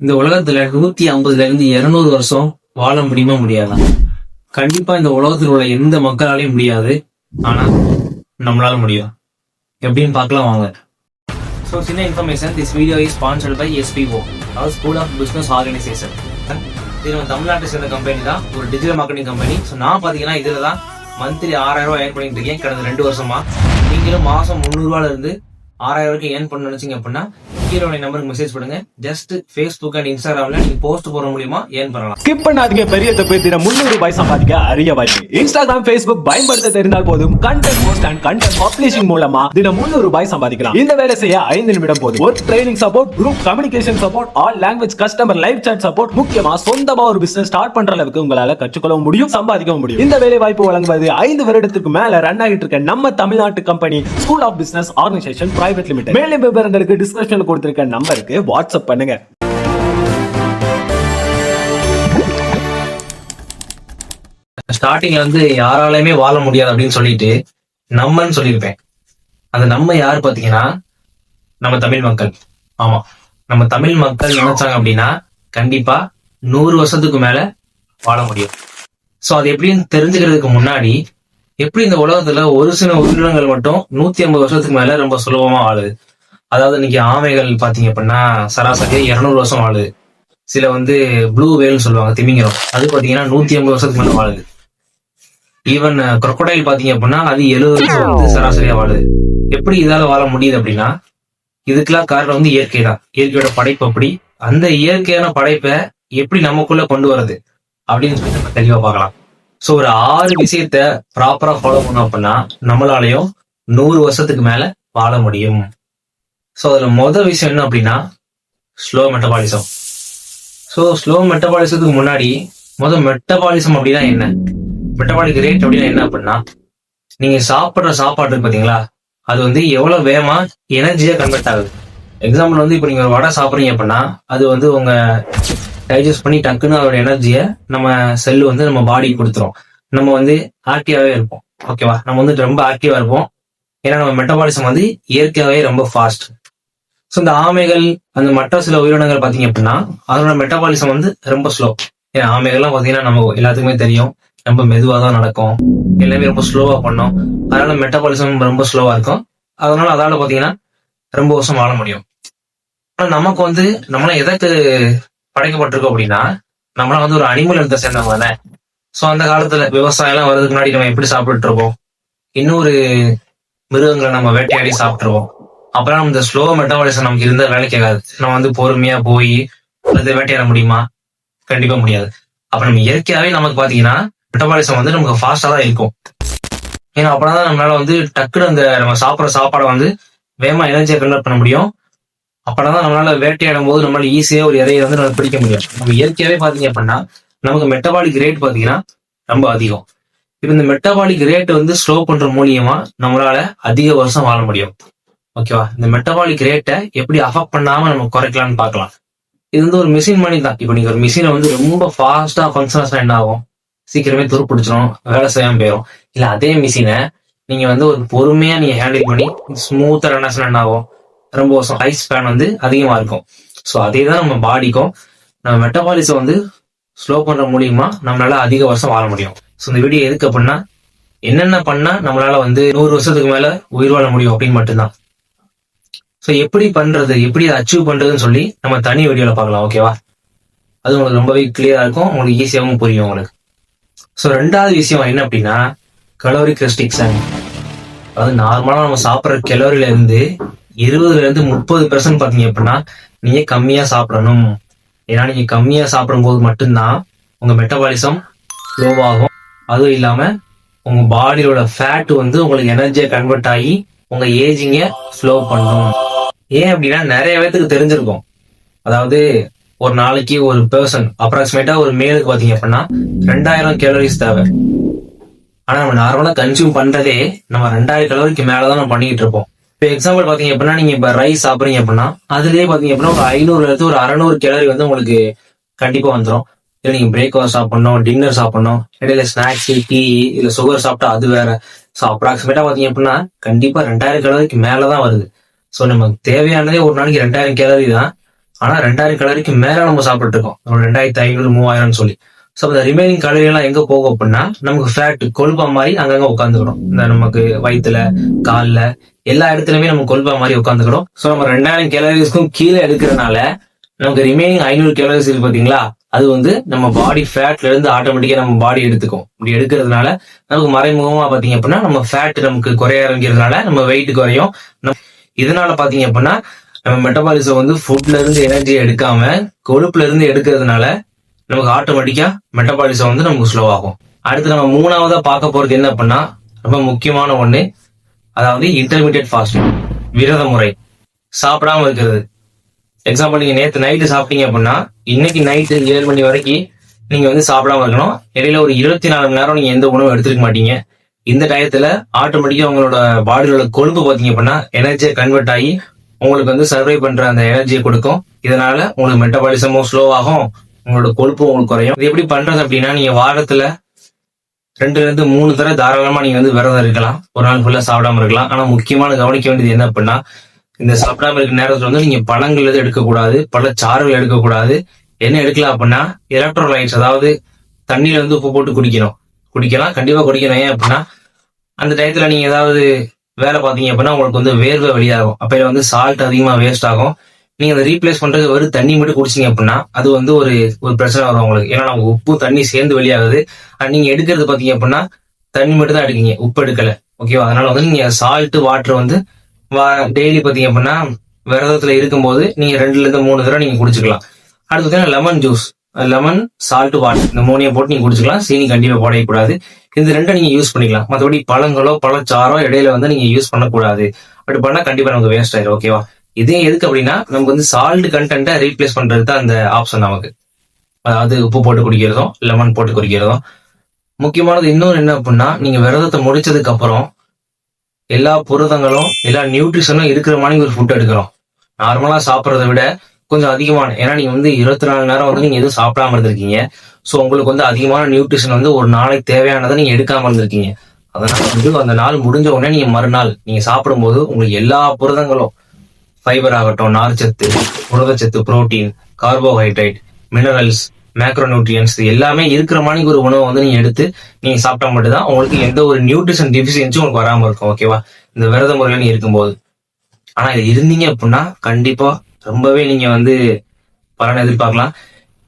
இந்த உலகத்துல நூத்தி ஐம்பதுல இருந்து இருநூறு வருஷம் வாழ முடியுமா முடியாதா? கண்டிப்பா இந்த உலகத்தில் உள்ள எந்த மக்களாலையும் முடியாது. ஆனா நம்மளால முடியும். எப்படின்னு பார்க்கலாம் வாங்க. ஸோ சின்ன information this video is sponsored by SBO அதாவது ஸ்கூல் ஆஃப் பிஸ்னஸ் ஆர்கனைசேஷன் இது நம்ம தமிழ்நாட்டை சேர்ந்த கம்பெனி தான். ஒரு டிஜிட்டல் மார்க்கெட்டிங் கம்பெனி ஸோ நான் பார்த்தீங்கன்னா இதில் தான் மந்த்லி ஆறாயிரம் ரூபாய் ஏர்ன் பண்ணிட்டு இருக்கேன். கடந்த ரெண்டு வருஷமா. நீங்களும் மாசம் முந்நூறுவால இருந்து ஆறாயிரம் ரூபாய்க்கு ஏர்ன் பண்ண நினைச்சீங்க அப்படின்னா கீழே உள்ள நம்பருக்கு மெசேஜ் பண்ணுங்க. ஜஸ்ட் ஃபேஸ்புக் அண்ட் இன்ஸ்டாகிராம்ல நீங்க போஸ்ட் போற மூலியமா ஏன் பண்ணலாம்? ஸ்கிப் பண்ணாதீங்க பெரிய தப்பு தினம் முன்னூறு ரூபாய் சம்பாதிக்க அரிய வாய்ப்பு இன்ஸ்டாகிராம் ஃபேஸ்புக் பயன்படுத்த தெரிந்தால் போதும். Content post and content publishing மூலமா தினம் முன்னூறு ரூபாய் சம்பாதிக்கலாம். இந்த வேலை செய்ய ஐந்து நிமிடம் போதும். Work training support group communication support all language customer live chat support முக்கியமா சொந்தமா ஒரு பிசினஸ் ஸ்டார்ட் பண்ற அளவுக்கு உங்களால கற்றுக்கொள்ள முடியும் சம்பாதிக்கவும் முடியும். இந்த வேலை வாய்ப்பு வழங்குவது ஐந்து வருடத்துக்கு மேல ரன் ஆகிட்டு இருக்க நம்ம தமிழ்நாட்டு company school of business organisation private limited மேலும் விவரங்களுக்கு கொடுத்து கொடுத்துருக்க நம்பருக்கு வாட்ஸ்அப் பண்ணுங்க. ஸ்டார்டிங்ல வந்து யாராலையுமே வாழ முடியாது அப்படின்னு சொல்லிட்டு நம்மன்னு சொல்லியிருப்பேன். அந்த நம்ம யாரு பாத்தீங்கன்னா நம்ம தமிழ் மக்கள். ஆமா நம்ம தமிழ் மக்கள் நினைச்சாங்க அப்படின்னா கண்டிப்பா நூறு வருஷத்துக்கு மேல வாழ முடியும். சோ அது எப்படின்னு தெரிஞ்சுக்கிறதுக்கு முன்னாடி எப்படி இந்த உலகத்துல ஒரு சில உயிரினங்கள் மட்டும் நூத்தி ஐம்பது வருஷத்துக்கு மேல ரொம்ப சுலபமா வாழுது? அதாவது இன்னைக்கு ஆமைகள் பாத்தீங்க அப்படின்னா சராசரியா இருநூறு வருஷம் வாழுது. சில வந்து ப்ளூ வேல்னு சொல்லுவாங்க திமிங்கலம். அது பாத்தீங்கன்னா நூத்தி ஐம்பது வருஷத்துக்கு மேல வாழுது. ஈவன் குரொக்கடைல் பாத்தீங்க அப்படின்னா அது எழுபது வருஷம் வந்து சராசரியா வாழுது. எப்படி இதால வாழ முடியுது அப்படின்னா இதுக்கெல்லாம் காரணம் வந்து இயற்கை தான். இயற்கையோட படைப்பு அப்படி. அந்த இயற்கையான படைப்பை எப்படி நமக்குள்ள கொண்டு வர்றது அப்படின்னு சொல்லி நம்ம தெளிவா பார்க்கலாம். சோ ஒரு ஆறு விஷயத்த ப்ராப்பரா ஃபாலோ பண்ணோம் அப்படின்னா நம்மளாலையும் நூறு வருஷத்துக்கு மேல வாழ முடியும். ஸோ அதில் மொதல் விஷயம் என்ன அப்படின்னா ஸ்லோ மெட்டபாலிசம் ஸோ ஸ்லோ மெட்டபாலிசத்துக்கு முன்னாடி மொதல் மெட்டபாலிசம் அப்படின்னா என்ன? மெட்டபாலிக் ரேட் அப்படின்னா என்ன அப்படின்னா நீங்க சாப்பிட்ற சாப்பாடு இருக்கு பாத்தீங்களா? அது வந்து எவ்வளவு வேகமா எனர்ஜியா கன்வெர்ட் ஆகுது. எக்ஸாம்பிள் வந்து இப்போ நீங்க ஒரு வடை சாப்பிட்றீங்க அப்படின்னா அது வந்து உங்க டைஜஸ்ட் பண்ணி டக்குன்னு அதோட எனர்ஜியை நம்ம செல் வந்து நம்ம பாடி கொடுத்துரும். நம்ம வந்து ஆக்டிவாவே இருப்போம். ஓகேவா நம்ம வந்து ரொம்ப ஆக்டிவா இருப்போம். ஏன்னா நம்ம மெட்டபாலிசம் வந்து இயற்கையாகவே ரொம்ப ஃபாஸ்ட் ஸோ இந்த ஆமைகள் அந்த மற்ற சில உயிரினங்கள் பார்த்தீங்க அப்படின்னா அதோட மெட்டபாலிசம் வந்து ரொம்ப ஸ்லோ ஏன்னா ஆமைகள்லாம் பார்த்தீங்கன்னா நம்ம எல்லாத்துக்குமே தெரியும். ரொம்ப மெதுவாக தான் நடக்கும். எல்லாமே ரொம்ப ஸ்லோவாக பண்ணோம். அதனால மெட்டபாலிசம் ரொம்ப ஸ்லோவாக இருக்கும். அதனால அதால பார்த்தீங்கன்னா ரொம்ப வருஷம் வாழ முடியும். ஆனால் நமக்கு வந்து நம்மளாம் எதற்கு படைக்கப்பட்டிருக்கோம் அப்படின்னா நம்மளாம் வந்து ஒரு அனிமல் இனத்தை சேர்ந்தவங்க தானே ஸோ அந்த காலத்தில் விவசாயம்லாம் வர்றதுக்கு முன்னாடி நம்ம எப்படி சாப்பிட்டுட்டு இருக்கோம் இன்னொரு மிருகங்களை நம்ம வேட்டையாடி சாப்பிட்டுருவோம். அப்புறம் நம்ம இந்த ஸ்லோ மெட்டபாலிசம் நமக்கு இருந்தா வேலை கேட்காது நம்ம வந்து பொறுமையா போய் அது வேட்டையாட முடியுமா? கண்டிப்பா முடியாது. அப்ப நம்ம இயற்கையாவே நமக்கு பாத்தீங்கன்னா மெட்டபாலிசம் வந்து நமக்கு ஃபாஸ்டா தான் இருக்கும். ஏன்னா அப்பதான் நம்மளால வந்து டக்குனு அந்த நம்ம சாப்பிடுற சாப்பாடை வந்து வேகமா எனர்ஜியை கன்வெர்ட் பண்ண முடியும். அப்பதான் நம்மளால வேட்டையாடும் போது நம்மளால ஈஸியா ஒரு இறையை வந்து நம்ம பிடிக்க முடியும். நம்ம இயற்கையாவே பாத்தீங்க அப்படின்னா நமக்கு மெட்டபாலிக் ரேட் பாத்தீங்கன்னா ரொம்ப அதிகம். இப்ப இந்த மெட்டபாலிக் ரேட் வந்து ஸ்லோ பண்ற மூலியமா நம்மளால அதிக வருஷம் வாழ முடியும். ஓகேவா இந்த மெட்டபாலிக் ரேட்டை எப்படி அஃபெக்ட் பண்ணாம நம்ம குறைக்கலாம்னு பார்க்கலாம். இது வந்து ஒரு மிஷின் மணி தான். இப்போ நீங்க ஒரு மிஷினை வந்து ரொம்ப ஃபாஸ்டா ஃபங்க்ஷனஸ் என்ன ஆகும்? சீக்கிரமே துருப்பிடிச்சிடும் வேலை செய்யாம போயிடும் இல்ல அதே மிஷினை நீங்க வந்து ஒரு பொறுமையா நீங்க ஹேண்டில் பண்ணி ஸ்மூத்தா ரன் என்ன ஆகும்? ரொம்ப வருஷம் ஹை ஸ்பேன் வந்து அதிகமா இருக்கும். ஸோ அதே தான் நம்ம பாடிக்கும் நம்ம மெட்டபாலிசம் வந்து ஸ்லோ பண்ற மூலியமா நம்மளால அதிக வருஷம் வாழ முடியும். ஸோ இந்த வீடியோ எதுக்கு அப்படின்னா என்னென்ன பண்ணா நம்மளால வந்து நூறு வருஷத்துக்கு மேல உயிர் வாழ முடியும் அப்படின்னு மட்டும்தான். ஸோ எப்படி பண்றது? எப்படி அதை அச்சீவ் பண்றதுன்னு சொல்லி நம்ம தனி வீடியோவில் பார்க்கலாம் ஓகேவா அது உங்களுக்கு ரொம்பவே கிளியரா இருக்கும் உங்களுக்கு ஈஸியாகவும் புரியும் உங்களுக்கு. ஸோ ரெண்டாவது விஷயம் என்ன அப்படின்னா கலோரிக் ரெஸ்ட்ரிக்ஷன் அதாவது நார்மலாக நம்ம சாப்பிட்ற கெலோரியில இருந்து இருபதுல இருந்து முப்பது பெர்சன்ட் பார்த்தீங்க அப்படின்னா நீங்க கம்மியா சாப்பிடணும். ஏன்னா நீங்க கம்மியா சாப்பிடும்போது மட்டும்தான் உங்க மெட்டபாலிசம் ஸ்லோவாகும் அதுவும் இல்லாம உங்க பாடியோட ஃபேட் வந்து உங்களுக்கு எனர்ஜியை கன்வெர்ட் ஆகி உங்க ஏஜிங்க ஸ்லோ பண்ணும். ஏன் அப்படின்னா நிறைய பேத்துக்கு தெரிஞ்சிருக்கும். அதாவது ஒரு நாளைக்கு ஒரு பர்சன் அப்ராக்சிமேட்டா ஒரு மேலுக்கு பாத்தீங்க அப்படின்னா ரெண்டாயிரம் கேலரிஸ் தேவை. ஆனா நம்ம நார்மலா கன்சியூம் பண்றதே நம்ம ரெண்டாயிரம் கலோரிக்கு மேலதான் நம்ம பண்ணிட்டு இருப்போம். இப்போ எக்ஸாம்பிள் பாத்தீங்க அப்படின்னா நீங்க இப்ப ரைஸ் சாப்பிடுறீங்க அப்படின்னா அதுலயே பாத்தீங்க அப்படின்னா ஒரு ஐநூறுல இருந்து ஒரு அறநூறு கேலரி வந்து உங்களுக்கு கண்டிப்பா வந்துடும் இல்ல நீங்க பிரேக்ஃபாஸ்ட் சாப்பிடணும் டின்னர் சாப்பிடணும் இடையில ஸ்நாக்ஸ் டீ இல்ல சுகர் சாப்பிட்டா அது வேற. ஸோ அப்ராக்சிமேட்டா பாத்தீங்க அப்படின்னா கண்டிப்பா ரெண்டாயிரம் கலோரிக்கு மேலதான் வருது. ஸோ நமக்கு தேவையானதே ஒரு நாளைக்கு ரெண்டாயிரம் கேலரி தான். ஆனா ரெண்டாயிரம் கலரிக்கு மேல நம்ம சாப்பிட்டு இருக்கோம் ஒரு ரெண்டாயிரத்தி ஐநூறு மூவாயிரம்னு சொல்லி. ஸோ அந்த ரிமைனிங் கலரி எல்லாம் எங்க போகும் அப்படின்னா நமக்கு ஃபேட் கொழுப்பா மாதிரி அங்கங்க உட்காந்துக்கணும் இந்த நமக்கு வயிற்றுல கால்ல எல்லா இடத்துலயுமே நம்ம கொழுப்பா மாதிரி உட்காந்துக்கணும் ஸோ நம்ம ரெண்டாயிரம் கேலரிஸ்க்கும் கீழே எடுக்கிறதுனால நமக்கு ரிமைனிங் ஐநூறு கேலரிஸ் இருக்கு பாத்தீங்களா? அது வந்து நம்ம பாடி ஃபேட்ல இருந்து ஆட்டோமேட்டிக்கா நம்ம பாடி எடுத்துக்கும். இப்படி எடுக்கிறதுனால நமக்கு மறைமுகமா பாத்தீங்க அப்படின்னா நம்ம ஃபேட் நமக்கு குறைய ஆரம்பிக்கிறதுனால நம்ம வெயிட் குறையும். இதனால பாத்தீங்க அப்படின்னா நம்ம மெட்டபாலிசம் வந்து ஃபுட்ல இருந்து எனர்ஜி எடுக்காம கொழுப்புல இருந்து எடுக்கிறதுனால நமக்கு ஆட்டோமேட்டிக்கா மெட்டபாலிசம் வந்து நமக்கு ஸ்லோ ஆகும். அடுத்து நம்ம மூணாவதா பார்க்க போறது என்ன அப்படின்னா ரொம்ப முக்கியமான ஒண்ணு அதாவது இன்டர்மீடியட் ஃபாஸ்டிங் விரத முறை சாப்பிடாம இருக்கிறது. எக்ஸாம்பிள் நீங்க நேத்து நைட்டு சாப்பிட்டீங்க அப்படின்னா இன்னைக்கு நைட்டு ஏழு மணி வரைக்கும் நீங்க வந்து சாப்பிடாம இருக்கணும். இடையில ஒரு இருபத்தி நாலு மணி நேரம் நீங்க எந்த உணவும் எடுத்துக்க மாட்டீங்க. இந்த டயத்துல ஆட்டோமேட்டிக்கா உங்களோட பாடியோட கொழுப்பு பாத்தீங்க அப்படின்னா எனர்ஜியை கன்வெர்ட் ஆகி உங்களுக்கு வந்து சர்வை பண்ற அந்த எனர்ஜியை கொடுக்கும். இதனால உங்களுக்கு மெட்டபாலிசமும் ஸ்லோ ஆகும். உங்களோட கொழுப்பு உங்களுக்கு குறையும். இது எப்படி பண்றது அப்படின்னா நீங்க வாரத்துல ரெண்டுல இருந்து மூணு தடவை தாராளமா நீங்க வந்து விரதம் இருக்கலாம். ஒரு நாள் ஃபுல்லா சாப்பிடாம இருக்கலாம். ஆனா முக்கியமான கவனிக்க வேண்டியது என்ன அப்படின்னா இந்த சாப்பிடாம இருக்க நேரத்துல வந்து நீங்க பழங்கள் எதுவும் எடுக்கக்கூடாது. பல சாறுகள் எடுக்கக்கூடாது. என்ன எடுக்கலாம் அப்படின்னா எலக்ட்ரோலைட்ஸ் அதாவது தண்ணியில வந்து உப்பு போட்டு குடிக்கணும். குடிக்கலாம். கண்டிப்பா குடிக்கணும். ஏன் அப்படின்னா அந்த டயத்துல நீங்க ஏதாவது வேலை பார்த்தீங்க அப்படின்னா உங்களுக்கு வந்து வேர்வை வெளியாகும். அப்ப வந்து சால்ட் அதிகமா வேஸ்ட் ஆகும். நீங்க அதை ரீப்ளேஸ் பண்றது வெறும் தண்ணி மட்டும் குடிச்சீங்க அப்படின்னா அது வந்து ஒரு ஒரு பிரச்சனை வரும் உங்களுக்கு. ஏன்னா நம்ம உப்பு தண்ணி சேர்ந்து வெளியாகுது. அது நீங்க எடுக்கிறது பாத்தீங்க அப்படின்னா தண்ணி மட்டும் தான் எடுக்கீங்க. உப்பு எடுக்கல. ஓகேவா அதனால வந்து நீங்க சால்ட் வாட்டர் வந்து வா டெய்லி பாத்தீங்க அப்படின்னா விரதத்துல இருக்கும்போது நீங்க ரெண்டுல இருந்து மூணு தடவை நீங்க குடிச்சுக்கலாம். அடுத்து பார்த்தீங்கன்னா lemon juice lemon salt water இந்த மூணையும் போட்டு நீங்க குடிச்சுக்கலாம். சீனி கண்டிப்பா போடக்கூடாது. இது ரெண்டும் நீங்க யூஸ் பண்ணிக்கலாம். மற்றபடி பழங்களோ பழச்சாரோ இடையில வந்து நீங்க யூஸ் பண்ணக்கூடாது. அப்படி பண்ணா கண்டிப்பா நமக்கு வேஸ்ட் ஆயிரும் ஓகேவா இதே எதுக்கு அப்படின்னா நமக்கு வந்து சால்ட் கண்டென்ட்டை ரீப்ளேஸ் பண்றது தான் அந்த ஆப்ஷன் நமக்கு. அதாவது உப்பு போட்டு குடிக்கிறதும் லெமன் போட்டு குடிக்கிறதும். முக்கியமானது இன்னொரு என்ன அப்படின்னா நீங்க விரதத்தை முடிச்சதுக்கு அப்புறம் எல்லா புரதங்களும் எல்லா நியூட்ரிஷனும் இருக்கிற மாதிரி ஒரு ஃபுட் எடுக்கிறோம் நார்மலா சாப்பிட்றத விட கொஞ்சம் அதிகமான ஏன்னா நீங்க வந்து இருபத்தி நாலு நேரம் வந்து நீங்க எதுவும் சாப்பிடாம இருந்திருக்கீங்க. ஸோ உங்களுக்கு வந்து அதிகமான நியூட்ரிஷன் வந்து ஒரு நாளைக்கு தேவையானதை நீங்க எடுக்காம இருந்திருக்கீங்க. அதனால வந்து அந்த நாள் முடிஞ்ச உடனே நீங்க மறுநாள் நீங்க சாப்பிடும்போது உங்களுக்கு எல்லா புரதங்களும் ஃபைபர் ஆகட்டும் நார்ச்சத்து புரதச்சத்து protein carbohydrate minerals macro nutrients எல்லாமே இருக்கிற மாதிரி ஒரு உணவை வந்து நீங்க எடுத்து நீங்க சாப்பிட்டா மட்டும்தான் உங்களுக்கு எந்த ஒரு நியூட்ரிஷன் டெபிசியன்ஸும் உங்களுக்கு வராம இருக்கும் ஓகேவா இந்த விரத முறையில நீ இருக்கும்போது. ஆனா இது இருந்தீங்க அப்படின்னா கண்டிப்பா ரொம்பவே நீங்க வந்து பலன் எதிர்பார்க்கலாம்.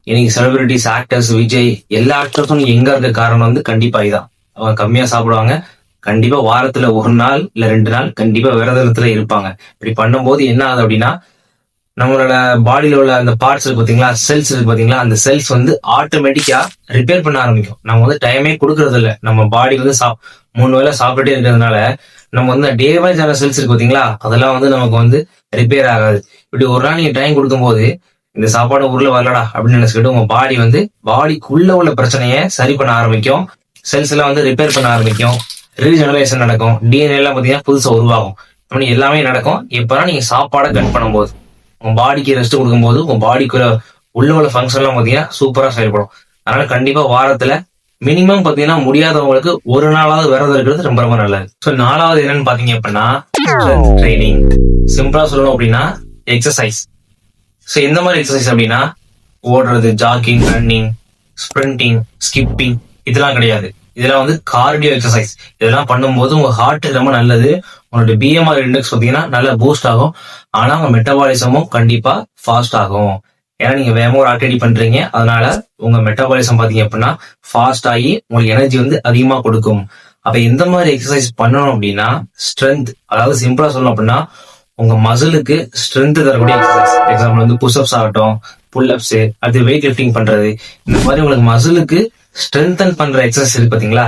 இன்னைக்கு செலிபிரிட்டிஸ் ஆக்டர்ஸ் விஜய் எல்லா ஆக்டர்ஸும் எங்க இருக்க காரணம் வந்து கண்டிப்பா இதான். அவங்க கம்மியா சாப்பிடுவாங்க. கண்டிப்பா வாரத்துல ஒரு நாள் இல்ல ரெண்டு நாள் கண்டிப்பா விரதத்துல இருப்பாங்க. இப்படி பண்ணும்போது என்ன ஆகுது அப்படின்னா நம்மளோட பாடியில உள்ள அந்த பார்ட்ஸ் இருக்கு பாத்தீங்களா? செல்ஸ் இருக்கு பாத்தீங்களா? அந்த செல்ஸ் வந்து ஆட்டோமேட்டிக்கா ரிப்பேர் பண்ண ஆரம்பிக்கும். நம்ம வந்து டைமே கொடுக்கறது இல்ல. நம்ம பாடி வந்து சாப் மூணு வேளை சாப்பிட்டுட்டே இருக்கிறதுனால நம்ம வந்து டேமேஜ் ஆன செல்ஸ் இருக்கு பாத்தீங்களா? அதெல்லாம் வந்து நமக்கு வந்து ரிப்பேர் ஆகாது. இப்படி ஒரு நாள் நீங்க டைம் கொடுக்கும்போது இந்த சாப்பாடு உருளை வரலடா அப்படின்னு நினைச்சுக்கிட்டு உங்க பாடி வந்து பாடிக்குள்ள உள்ள பிரச்சனையை சரி பண்ண ஆரம்பிக்கும். செல்ஸ் எல்லாம் வந்து ரிப்பேர் பண்ண ஆரம்பிக்கும். ரீஜெனரேஷன் நடக்கும். டிஎன்ஏ எல்லாம் பாத்தீங்கன்னா புதுசா உருவாகும். அப்படி எல்லாமே நடக்கும். எப்பதான் நீங்க சாப்பாடை கட் பண்ணும்போது உங்க பாடிக்கு ரெஸ்ட் கொடுக்கும்போது உங்க பாடிக்குள்ள உள்ள உள்ள ஃபங்க்ஷன் எல்லாம் பாத்தீங்கன்னா சூப்பரா செயல்படும். அதனால கண்டிப்பா வாரத்துல மினிமம் பாத்தீங்கன்னா முடியாதவங்களுக்கு ஒரு நாளாவது விரதம் இருக்கிறது ரொம்ப ரொம்ப நல்லது. ஸோ நாலாவது என்னன்னு பாத்தீங்க அப்படின்னா ட்ரைனிங் சிம்பிளா சொல்லணும் அப்படின்னா எக்ஸசைஸ் ஸோ எந்த மாதிரி எக்ஸசைஸ் அப்படின்னா ஓடுறது ஜாக்கிங் ரன்னிங் ஸ்ப்ரிண்டிங் ஸ்கிப்பிங் இதெல்லாம் கிடையாது. இதெல்லாம் வந்து கார்டியோ எக்ஸசைஸ் இதெல்லாம் பண்ணும்போது உங்க ஹார்ட் ரொம்ப நல்லது. உங்களோட பிஎம்ஆர் இண்டெக்ஸ் பார்த்தீங்கன்னா நல்லா பூஸ்ட் ஆகும். ஆனா உங்க மெட்டபாலிசமும் கண்டிப்பா ஃபாஸ்ட் ஆகும். ஏன்னா நீங்க வேகமா ஒரு ஆக்டிவிட்டி பண்றீங்க. அதனால உங்க மெட்டபாலிசம் பாத்தீங்க அப்படின்னா ஃபாஸ்ட் ஆகி உங்களுக்கு எனர்ஜி வந்து அதிகமா கொடுக்கும். அப்ப எந்த மாதிரி எக்ஸசைஸ் பண்ணணும் அப்படின்னா ஸ்ட்ரென்த் அதாவது சிம்பிளா சொல்லணும் அப்படின்னா உங்க மசிலுக்கு ஸ்ட்ரென்த் தரக்கூடிய எக்ஸசைஸ் எக்ஸாம்பிள் வந்து புஷ்அப்ஸ் ஆகட்டும் புல்அப்ஸ் அது வெயிட் லிஃப்டிங் பண்றது. இந்த மாதிரி உங்களுக்கு மசிலுக்கு ஸ்ட்ரென்தன் பண்ற எக்ஸசைஸ் இருக்கு பாத்தீங்களா?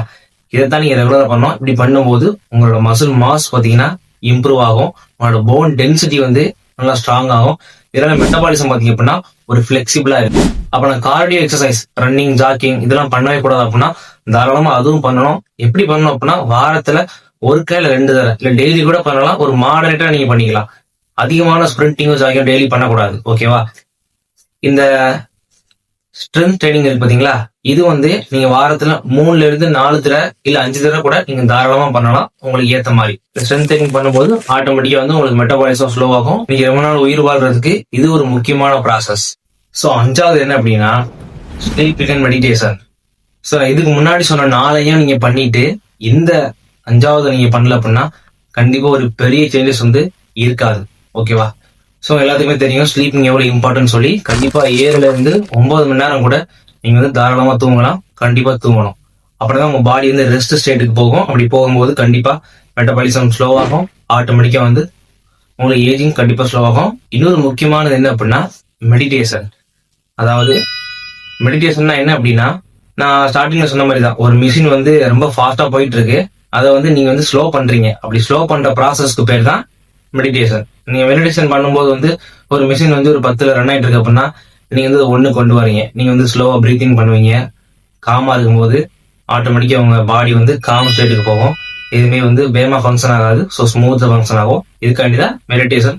இதைத்தான் நீங்க ரெகுலரா பண்ணோம் இப்படி பண்ணும்போது உங்களோட மசில் மாஸ் பாத்தீங்கன்னா இம்ப்ரூவ் ஆகும். உங்களோட போன் டென்சிட்டி வந்து நல்லா ஸ்ட்ராங் ஆகும். இதனால மெட்டபாலிசம் பாத்தீங்க அப்படின்னா ஒரு ஃபிளெக்சிபிளா இருக்கு. அப்ப நான் கார்டியோ எக்ஸசைஸ் ரன்னிங் ஜாக்கிங் இதெல்லாம் பண்ணவே கூடாது அப்படின்னா தாராளமா அதுவும் பண்ணணும். எப்படி பண்ணணும் அப்படின்னா வாரத்துல ஒரு கையில ரெண்டு தடவை. இல்ல டெய்லி கூட பண்ணலாம். ஒரு மாடரேட்டா நீங்க பண்ணிக்கலாம். அதிகமான ஸ்பிரிண்டிங்கும் ஜாக்கிங் டெய்லி பண்ணக்கூடாது. ஓகேவா இந்த ஸ்ட்ரென்த் ட்ரைனிங் இருக்கு பாத்தீங்களா? இது வந்து நீங்க வாரத்துல மூணுல இருந்து நாலு தடவை இல்ல அஞ்சு தடவை கூட நீங்க தாராளமா பண்ணலாம். உங்களுக்கு ஏத்த மாதிரி. ஸ்ட்ரென்த் ட்ரைனிங் பண்ணும்போது ஆட்டோமேட்டிக்கா வந்து உங்களுக்கு மெட்டபாலிசம் ஸ்லோ ஆகும். நீங்க ரொம்ப நாள் உயிர் வாழ்றதுக்கு இது ஒரு முக்கியமான ப்ராசஸ் ஸோ அஞ்சாவது என்ன அப்படின்னா ஸ்லீப் மெடிடேஷன் ஸோ இதுக்கு முன்னாடி சொன்ன நாளையும் நீங்க பண்ணிட்டு இந்த அஞ்சாவது நீங்க பண்ணல அப்படின்னா கண்டிப்பா ஒரு பெரிய சேஞ்சஸ் வந்து இருக்காது. ஓகேவா ஸோ எல்லாத்துக்குமே தெரியும் ஸ்லீப்பிங் எவ்வளோ இம்பார்ட்டன்ட் சொல்லி கண்டிப்பா ஏழுல இருந்து ஒன்பது மணி நேரம் கூட நீங்க வந்து தாராளமா தூங்கலாம். கண்டிப்பா தூங்கணும். அப்படிதான் உங்க பாடி வந்து ரெஸ்ட் ஸ்டேட்டுக்கு போகும். அப்படி போகும்போது கண்டிப்பா மெட்டபாலிசம் ஸ்லோவாகும் ஆட்டோமேட்டிக்கா வந்து உங்களுக்கு ஏஜிங் கண்டிப்பா ஸ்லோவாகும் இன்னொரு முக்கியமானது என்ன அப்படின்னா மெடிடேஷன் அதாவது மெடிடேஷன்னா என்ன அப்படின்னா நான் ஸ்டார்டிங்ல சொன்ன மாதிரி தான் ஒரு மிஷின் வந்து ரொம்ப ஃபாஸ்டா போயிட்டு இருக்கு. அதை வந்து நீங்க வந்து ஸ்லோ பண்றீங்க. அப்படி ஸ்லோ பண்ற ப்ராசஸ்க்கு பேர் தான் மெடிடேஷன் நீங்க மெடிடேஷன் பண்ணும்போது வந்து ஒரு மிஷின் வந்து ஒரு பத்துல ரன் ஆயிட்டு இருக்கு அப்படின்னா நீங்க வந்து ஒண்ணு கொண்டு வரீங்க. நீங்க வந்து ஸ்லோவா பிரீத்திங் பண்ணுவீங்க. காமா இருக்கும்போது ஆட்டோமேட்டிக்கா உங்க பாடி வந்து காம் ஸ்டேட்டுக்கு போகும். எதுவுமே வந்து வேகமா ஃபங்க்ஷன் ஆகாது. ஸோ ஸ்மூத்தா ஃபங்க்ஷன் ஆகும். இதுக்காண்டி தான் மெடிடேஷன்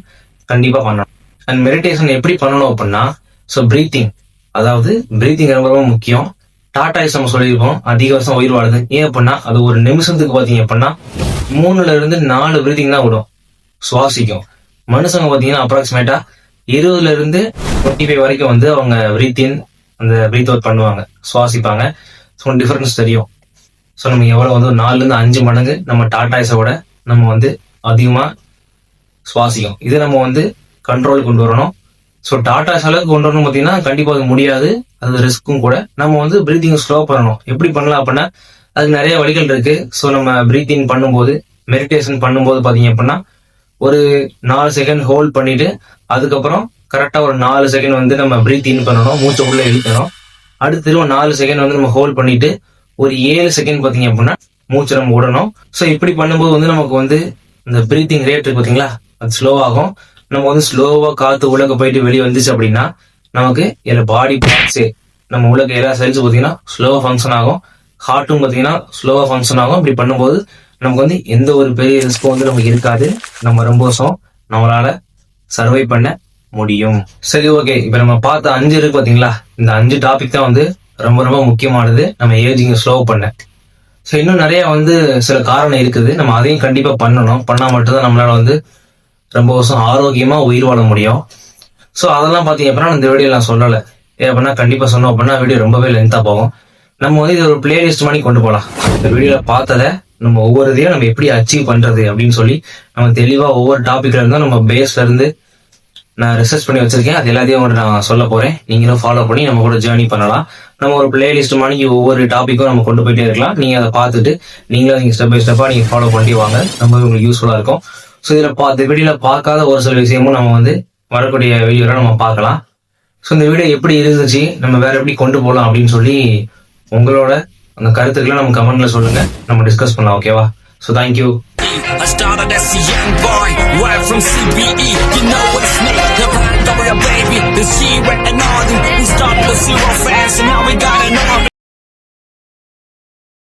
கண்டிப்பா பண்ணணும். அண்ட் மெடிடேஷன் எப்படி பண்ணணும் அப்படின்னா ஸோ பிரீத்திங் அதாவது பிரீத்திங் ரொம்ப ரொம்ப முக்கியம். டாடாய்ஸ் நம்ம சொல்லியிருக்கோம் அதிக வருஷம் உயிர் வாழுது ஏன் அப்படின்னா அது ஒரு நிமிஷத்துக்கு பாத்தீங்க அப்படின்னா மூணுல இருந்து நாலு பிரீதிங் தான் விடும் சுவாசிக்கும். மனுஷங்க பாத்தீங்கன்னா அப்ராக்சிமேட்டா இருபதுல இருந்து டுவெண்ட்டி ஃபைவ் வரைக்கும் வந்து அவங்க பிரீத்தின் அந்த பிரீத் அவுட் பண்ணுவாங்க. சுவாசிப்பாங்க. ஸோ டிஃபரன்ஸ் தெரியும். ஸோ நம்ம எவ்வளவு வந்து நாலுலேருந்து நாலுல இருந்து அஞ்சு மடங்கு நம்ம டாடாய்ஸை விட நம்ம வந்து அதிகமா சுவாசிக்கும். இதை நம்ம வந்து கண்ட்ரோல் கொண்டு வரணும். ஸோ டாட்டா அளவுக்கு கொண்டு வரணும் பார்த்தீங்கன்னா கண்டிப்பாக அது முடியாது. அது ரிஸ்க்கும் கூட. நம்ம வந்து பிரீத்திங் ஸ்லோ பண்ணணும். எப்படி பண்ணலாம் அப்படின்னா அதுக்கு நிறைய வழிகள் இருக்கு. ஸோ நம்ம பிரீத்திங் பண்ணும்போது மெடிடேஷன் பண்ணும்போது பார்த்தீங்க அப்படின்னா ஒரு நாலு செகண்ட் ஹோல்ட் பண்ணிட்டு அதுக்கப்புறம் கரெக்டாக ஒரு நாலு செகண்ட் வந்து நம்ம பிரீத் இன் பண்ணணும். மூச்சை உள்ள இழுக்கணும். அடுத்து திரும்ப நாலு செகண்ட் வந்து நம்ம ஹோல்ட் பண்ணிட்டு ஒரு ஏழு செகண்ட் பார்த்தீங்க அப்படின்னா மூச்சை நம்ம விடணும். ஸோ இப்படி பண்ணும்போது வந்து நமக்கு வந்து இந்த பிரீத்திங் ரேட் இருக்கு பார்த்தீங்களா அது ஸ்லோ ஆகும். நம்ம வந்து ஸ்லோவா காத்து உலக போயிட்டு வெளியே வந்துச்சு அப்படின்னா நமக்கு எல்லா பாடி பார்ட்ஸே நம்ம உலக எல்லா செல்ஸும் பார்த்தீங்கன்னா ஸ்லோவா ஃபங்க்ஷன் ஆகும். ஹார்ட்டும் பார்த்தீங்கன்னா ஸ்லோவா ஃபங்க்ஷன் ஆகும். இப்படி பண்ணும்போது நமக்கு வந்து எந்த ஒரு பெரிய ரிஸ்க்கும் வந்து நமக்கு இருக்காது. நம்ம ரொம்ப வருஷம் நம்மளால சர்வை பண்ண முடியும். சரி ஓகே இப்ப நம்ம பார்த்த அஞ்சு இருக்கு பாத்தீங்களா? இந்த அஞ்சு டாபிக் தான் வந்து ரொம்ப ரொம்ப முக்கியமானது. நம்ம ஏஜிங்க ஸ்லோ பண்ண. ஸோ இன்னும் நிறைய வந்து சில காரணம் இருக்குது. நம்ம அதையும் கண்டிப்பா பண்ணணும். பண்ணா மட்டும்தான் நம்மளால வந்து ரொம்ப வருஷம் ஆரோக்கியமா உயிர் வாழ முடியும். ஸோ அதெல்லாம் பார்த்தீங்க அப்படின்னா இந்த வீடியோ நான் சொல்லலை. ஏன் அப்படின்னா கண்டிப்பாக சொன்னோம் அப்படின்னா வீடியோ ரொம்பவே லென்த்தாக போகும். நம்ம வந்து இது ஒரு பிளேலிஸ்ட் மாதிரி கொண்டு போகலாம் இந்த வீடியோவில் பார்த்ததை நம்ம ஒவ்வொரு இதையும் நம்ம எப்படி அச்சீவ் பண்ணுறது அப்படின்னு சொல்லி நம்ம தெளிவாக ஒவ்வொரு டாப்பிக்கில் இருந்தும் நம்ம பேஸ்ல இருந்து நான் ரிசர்ச் பண்ணி வச்சிருக்கேன். அது எல்லாத்தையும் உங்கள்கிட்ட நான் சொல்ல போகிறேன் நீங்களும் ஃபாலோ பண்ணி நம்ம கூட ஜேர்னி பண்ணலாம். நம்ம ஒரு பிளேலிஸ்ட் மாதிரி ஒவ்வொரு டாப்பிக்கும் நம்ம கொண்டு போயிட்டே இருக்கலாம். நீங்கள் அதை பார்த்துட்டு நீங்களும் நீங்கள் ஸ்டெப் பை ஸ்டெப்பாக நீங்கள் ஃபாலோ பண்ணிட்டு வாங்க. ரொம்பவே உங்களுக்கு யூஸ்ஃபுல்லாக இருக்கும். ஸோ இதில் பா இந்த வீடியோவில் பார்க்காத ஒரு சில விஷயமும் நம்ம வந்து வரக்கூடிய வீடியோவில் நம்ம பார்க்கலாம் ஸோ இந்த வீடியோ எப்படி இருந்துச்சு நம்ம வேற எப்படி கொண்டு போகலாம் அப்படின்னு சொல்லி உங்களோட அந்த கருத்துக்களை நம்ம கமெண்ட்ல சொல்லுங்க நம்ம டிஸ்கஸ் பண்ணலாம் ஓகேவா so thank you I started as a young boy, right from CBE. You know it's me, the prime baby, the G-Rat and all them. We started with zero fans, and now we got an army.